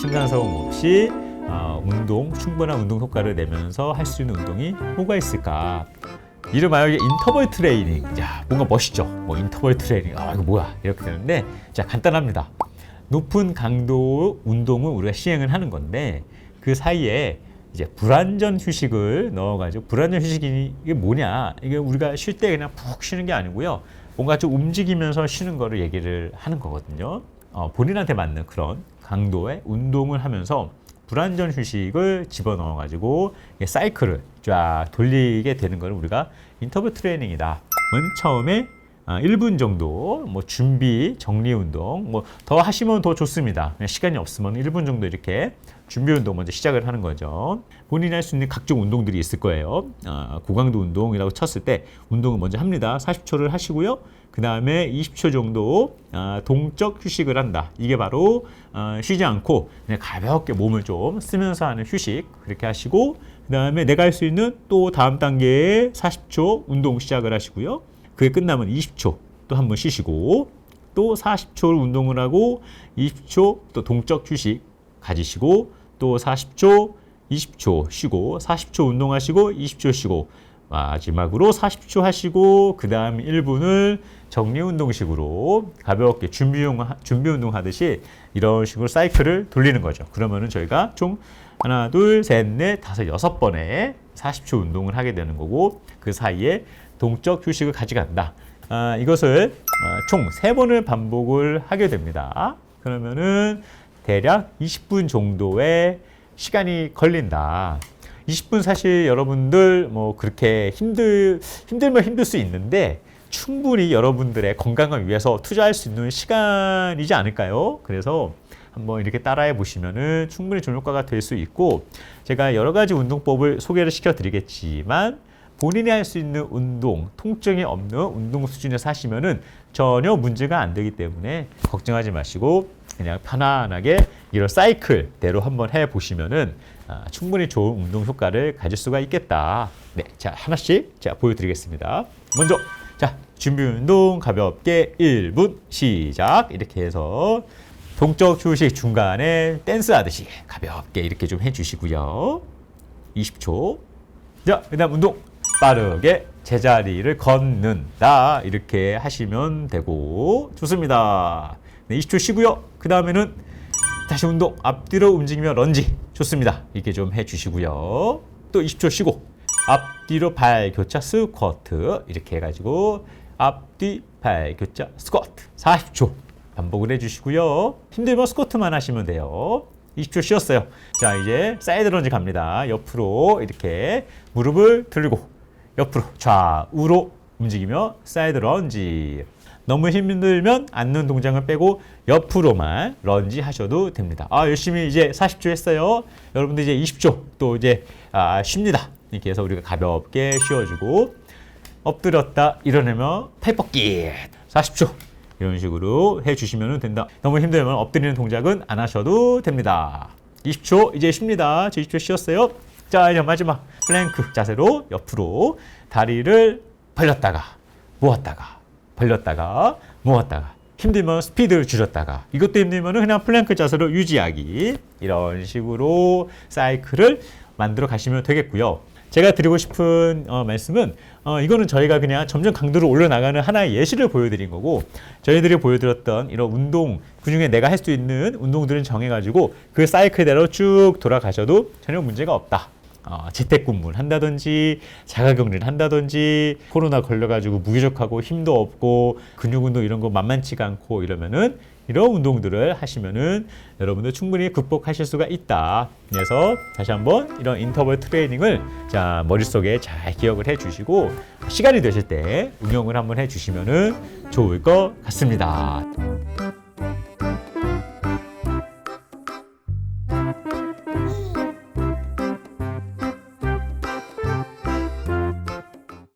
층간소음 없이 어, 운동 충분한 운동 효과를 내면서 할 수 있는 운동이 뭐가 있을까? 이름하여 인터벌 트레이닝. 야, 뭔가 멋있죠? 뭐 인터벌 트레이닝. 아, 이거 뭐야? 이렇게 되는데 자, 간단합니다. 높은 강도 운동을 우리가 시행을 하는 건데 그 사이에 이제 불안전 휴식을 넣어가지고 불안전 휴식이 이게 뭐냐? 이게 우리가 쉴 때 그냥 푹 쉬는 게 아니고요. 뭔가 좀 움직이면서 쉬는 거를 얘기를 하는 거거든요. 어, 본인한테 맞는 그런 강도의 운동을 하면서 불안전 휴식을 집어넣어 가지고 사이클을 쫙 돌리게 되는 걸 우리가 인터벌 트레이닝이다. 맨 처음에 아, 1분 정도 뭐 준비 정리 운동 뭐 더 하시면 더 좋습니다. 시간이 없으면 1분 정도 이렇게 준비 운동 먼저 시작을 하는 거죠. 본인이 할 수 있는 각종 운동들이 있을 거예요. 아, 고강도 운동이라고 쳤을 때 운동을 먼저 합니다. 40초를 하시고요. 그 다음에 20초 정도 아, 동적 휴식을 한다. 이게 바로 아, 쉬지 않고 그냥 가볍게 몸을 좀 쓰면서 하는 휴식 그렇게 하시고 그 다음에 내가 할 수 있는 또 다음 단계에 40초 운동 시작을 하시고요. 그게 끝나면 20초 또 한 번 쉬시고 또 40초 운동을 하고 20초 또 동적 휴식 가지시고 또 40초 20초 쉬고 40초 운동하시고 20초 쉬고 마지막으로 40초 하시고 그 다음 1분을 정리 운동식으로 가볍게 준비 운동, 준비 운동 하듯이 이런 식으로 사이클을 돌리는 거죠. 그러면은 저희가 총 하나, 둘, 셋, 넷, 다섯, 여섯 번의 40초 운동을 하게 되는 거고 그 사이에 동적 휴식을 가져간다. 아, 이것을 어, 총세 번을 반복을 하게 됩니다. 그러면은 대략 20분 정도의 시간이 걸린다. 20분 사실 여러분들 뭐 그렇게 힘들 힘들면 힘들 수 있는데 충분히 여러분들의 건강을 위해서 투자할 수 있는 시간이지 않을까요? 그래서 한번 이렇게 따라해 보시면은 충분히 좋은 효과가 될 수 있고 제가 여러 가지 운동법을 소개를 시켜 드리겠지만 본인이 할 수 있는 운동, 통증이 없는 운동 수준에서 하시면은 전혀 문제가 안 되기 때문에 걱정하지 마시고 그냥 편안하게 이런 사이클대로 한번 해 보시면은 아, 충분히 좋은 운동 효과를 가질 수가 있겠다. 네, 자 하나씩 자 보여드리겠습니다. 먼저 자 준비 운동 가볍게 1분 시작 이렇게 해서 동적 휴식 중간에 댄스 하듯이 가볍게 이렇게 좀 해주시고요. 20초. 자, 그다음 운동 빠르게 제자리를 걷는다 이렇게 하시면 되고 좋습니다. 네, 20초 쉬고요. 그 다음에는 다시 운동 앞뒤로 움직이며 런지 좋습니다. 이렇게 좀 해주시고요. 또 20초 쉬고 앞뒤로 발 교차 스쿼트 이렇게 해가지고 앞뒤 발 교차 스쿼트 40초 반복을 해주시고요. 힘들면 스쿼트만 하시면 돼요. 20초 쉬었어요. 자 이제 사이드 런지 갑니다. 옆으로 이렇게 무릎을 들고 옆으로 좌우로 움직이며 사이드 런지. 너무 힘들면 앉는 동작을 빼고 옆으로만 런지 하셔도 됩니다. 아 열심히 이제 40초 했어요. 여러분들 이제 20초 또 이제 아, 쉽니다. 이렇게 해서 우리가 가볍게 쉬어주고 엎드렸다 일어나며 팔 뻗기 40초 이런 식으로 해주시면 된다. 너무 힘들면 엎드리는 동작은 안 하셔도 됩니다. 20초 이제 쉽니다. 저 20초 쉬었어요. 자 이제 마지막 플랭크 자세로 옆으로 다리를 벌렸다가 모았다가 벌렸다가 모았다가 힘들면 스피드를 줄였다가 이것도 힘들면 그냥 플랭크 자세로 유지하기 이런 식으로 사이클을 만들어 가시면 되겠고요. 제가 드리고 싶은 어, 말씀은 어, 이거는 저희가 그냥 점점 강도를 올려나가는 하나의 예시를 보여드린 거고 저희들이 보여드렸던 이런 운동 그중에 내가 할 수 있는 운동들은 정해가지고 그 사이클대로 쭉 돌아가셔도 전혀 문제가 없다. 어, 재택근무를 한다든지 자가격리를 한다든지 코로나 걸려가지고 무기력하고 힘도 없고 근육운동 이런 거 만만치가 않고 이러면은 이런 운동들을 하시면은 여러분들 충분히 극복하실 수가 있다. 그래서 다시 한번 이런 인터벌 트레이닝을 자 머릿속에 잘 기억을 해주시고 시간이 되실 때 응용을 한번 해주시면은 좋을 것 같습니다.